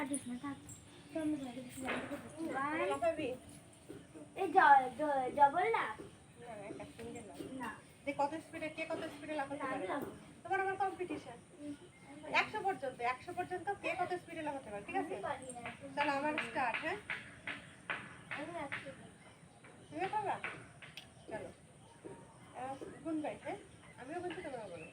কাটিস না থাক ডবল না কত স্পিডে কে কত স্পিডে লাফাতে পারে তোমার আমার কম্পিটিশন একশো পর্যন্ত একশো পর্যন্ত কে কত স্পিডে লাফাতে পারে ঠিক আছে তাহলে আমার স্টার্ট হ্যাঁ তুমি পারবা চলো আহ, গুন হ্যাঁ আমিও বলছি তোমরা বলো।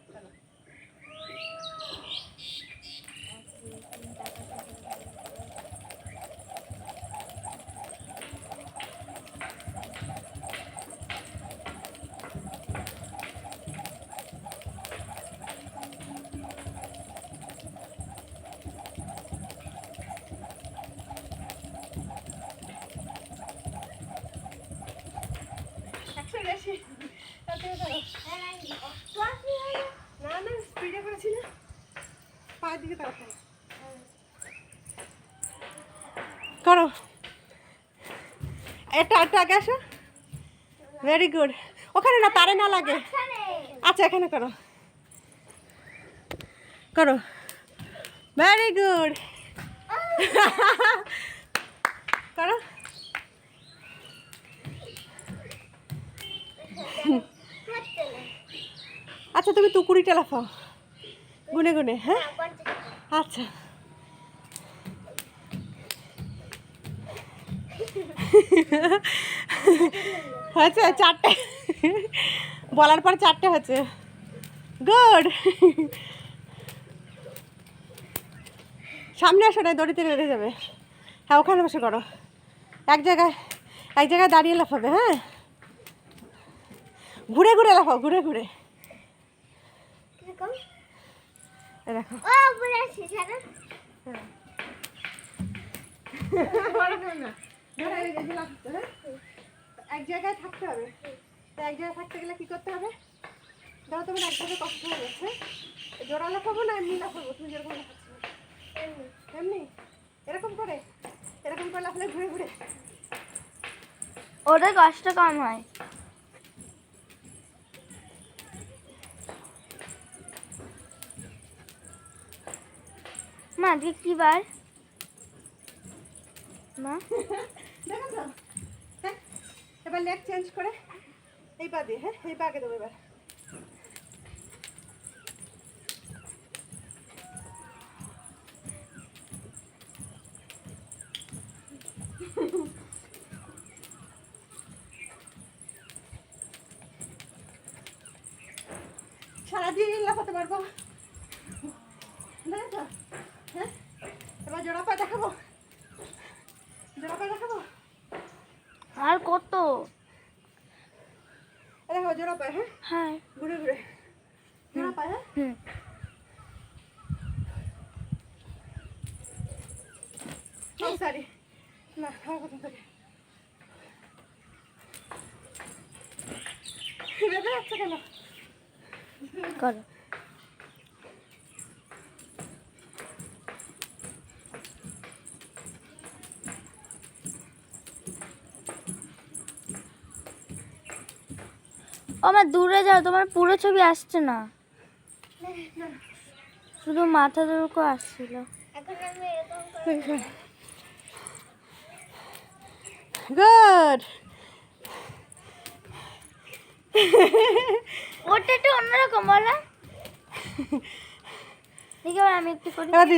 না না স্পিডে করেছি না। পায়ের দিকে তাড়াতাড়ি। করো। এটা একটা আগে আসো। ভেরি গুড ওখানে না তারে না লাগে। আচ্ছা এখানে করো। করো। ভেরি গুড করো। আচ্ছা তুমি তুকুরিটা লাফাও। গুনে গুনে হ্যাঁ? আচ্ছা। হয়েছে, চারটে। বলার পর চারটে হচ্ছে গুড। সামনে আসো না, দড়িতে বেঁধে যাবে। হ্যাঁ ওখানে বসে করো। এক জায়গায় এক জায়গায় দাঁড়িয়ে লাফাবে হ্যাঁ? ঘুরে ঘুরে লাফাও ঘুরে ঘুরে। দেখো। এক জায়গায় থাকতে হবে। তো এক জায়গায় থাকতে গেলে কি করতে হবে? ধরো তোমার এক জায়গায় কষ্ট হয়ে যাচ্ছে জোড়া লাফাবো না এমনি লাফাবো? তুমি যেরকম লাফাচ্ছো। এমনি? এরকম করে? এরকম করে লাফালে ঘুরে ঘুরে। ওদের কষ্ট কম হয়। মা আজকে কি বার? মা? দেখো তো। হ্যাঁ এবার লেগ চেঞ্জ করে এই পা দিয়ে হ্যাঁ এই পা আগে দেবো এবার। সারাদিন লাফাতে পারব। দেখো হ্যাঁ এবার জোড়া পা দেখাবো জোড়া পা দেখাবো আর কত এ জোড়া পায় হ্যাঁ হ্যাঁ ঘুরে ঘুরে জোড়া পায় হ্যাঁ হুম সরি না খাওয়া কথা থাকে বেঁধে যাচ্ছে কেন করো আমার দূরে যাও তোমার পুরো ছবি আসছে না। শুধু মাথা দুটো আসছিল। গুড ওটা একটু অন্যরকম বলো। আমি একটু করি। দিদি।